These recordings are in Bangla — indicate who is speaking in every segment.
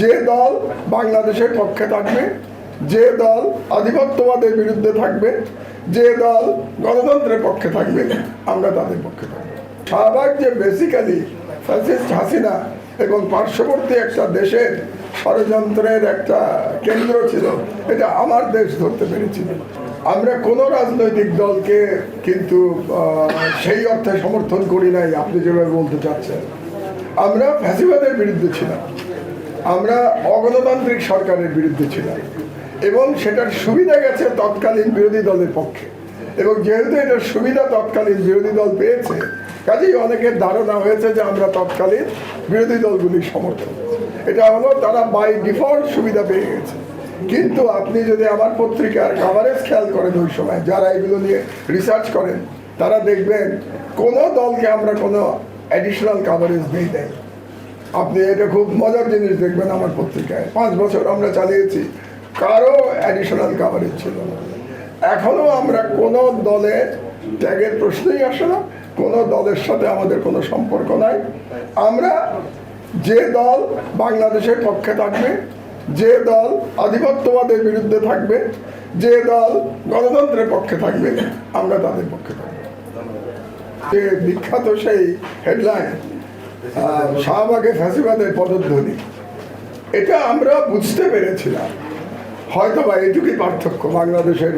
Speaker 1: যে দল বাংলাদেশের পক্ষে থাকবে, যে দল আধিপত্যবাদের বিরুদ্ধে থাকবে, যে দল গণতন্ত্রের পক্ষে থাকবে, আমরা তাদের পক্ষে থাকব। শাহবাগ যে বেসিক্যালি ফ্যাসিস্ট হাসিনা এবং পার্শ্ববর্তী একটা দেশের ষড়যন্ত্রের একটা কেন্দ্র ছিল, এটা আমার দেশ ধরতে পেরেছিল আমরা কোনো রাজনৈতিক দলকে কিন্তু সেই অর্থে সমর্থন করি নাই, আপনি যেভাবে বলতে চাচ্ছেন। আমরা ফ্যাসিবাদের বিরুদ্ধে ছিলাম। আমরা অগণতান্ত্রিক সরকারের বিরুদ্ধে ছিলাম। এবং সেটার সুবিধা গেছে তৎকালীন বিরোধী দলের পক্ষে। এবং যেহেতু এটার সুবিধা তৎকালীন বিরোধী দল পেয়েছে, কাজেই অনেকের ধারণা হয়েছে যে আমরা তৎকালীন বিরোধী দলগুলির সমর্থন এটা হলো তারা বাই ডিফল্ট সুবিধা পেয়ে গেছে। কিন্তু আপনি যদি আমার পত্রিকার কাভারেজ খেয়াল করেন ওই সময়, যারা এগুলো নিয়ে রিসার্চ করেন, তারা দেখবেন কোনো দলকে আমরা কোনো অ্যাডিশনাল কাভারেজ দিই নাই আপনি এটা খুব মজার জিনিস দেখবেন আমার পত্রিকায়। পাঁচ বছর আমরা চালিয়েছি। কারও অ্যাডিশনাল কাভারেজ ছিল না। এখনও আমরা কোনো দলের ত্যাগের প্রশ্নই আসে না। কোনো দলের সাথে আমাদের কোনো সম্পর্ক নাই। আমরা যে দল বাংলাদেশের পক্ষে থাকবে, যে দল আধিপত্যবাদের বিরুদ্ধে থাকবে, যে দল গণতন্ত্রের পক্ষে থাকবে, আমরা তাদের পক্ষে থাকব। যে বিখ্যাত সেই হেডলাইন শাহবাগে ফ্যাসিবাদের পদধ্বনি। এটা আমরা বুঝতে পেরেছিলাম। হয়তো বা এইটুকুই পার্থক্য বাংলাদেশের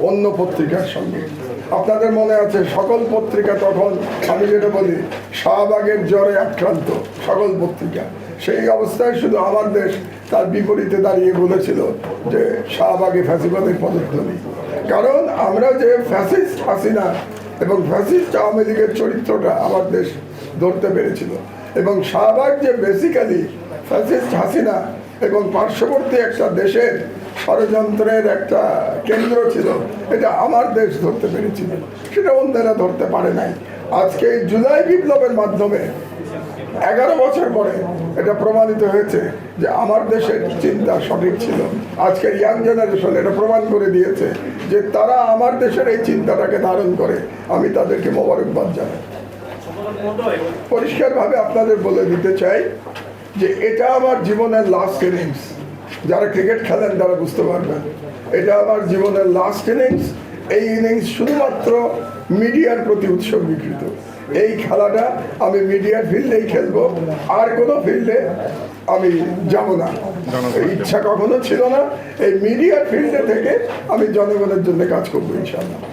Speaker 1: অন্য পত্রিকার সঙ্গে। আপনাদের মনে আছে, সকল পত্রিকা তখন, আমি যেটা বলি, শাহবাগের জ্বরে আক্রান্ত সকল পত্রিকা। সেই অবস্থায় শুধু আমার দেশ তার বিপরীতে দাঁড়িয়ে বলেছিল যে শাহবাগে ফ্যাসিবাদের পদধ্বনি। কারণ আমরা যে ফ্যাসিস্ট হাসিনা এবং ফ্যাসিস্ট আওয়ামী লীগের চরিত্রটা আমার দেশ ধরতে পেরেছিল। এবং শাহবাগ যে বেসিক্যালি ফ্যাসিস্ট হাসিনা এবং পার্শ্ববর্তী একটা দেশের ষড়যন্ত্রের একটা কেন্দ্র ছিল, এটা আমার দেশ ধরতে পেরেছিল। সেটা অন্যেরা ধরতে পারে নাই। আজকে জুলাই বিপ্লবের মাধ্যমে এগারো বছর পরে এটা প্রমাণিত হয়েছে যে আমার দেশের চিন্তা সঠিক ছিল। আজকের ইয়াং জেনারেশন এটা প্রমাণ করে দিয়েছে যে তারা আমার দেশের এই চিন্তাটাকে ধারণ করে। আমি তাদেরকে মোবারকবাদ জানাই। পরিষ্কারভাবে আপনাদের বলে দিতে চাই যে এটা আমার জীবনের লাস্ট ইনিংস যারা ক্রিকেট খেলেন তারা বুঝতে পারবেন। এটা আমার জীবনের লাস্ট ইনিংস এই ইনিংস শুধুমাত্র মিডিয়ার প্রতি উৎসর্গীকৃত। এই খেলাটা আমি মিডিয়ার ফিল্ডেই খেলব। আর কোনো ফিল্ডে আমি যাব না। ইচ্ছা কখনো ছিল না। এই মিডিয়ার ফিল্ডে থেকে আমি জনগণের জন্য কাজ করব ইনশাল্লাহ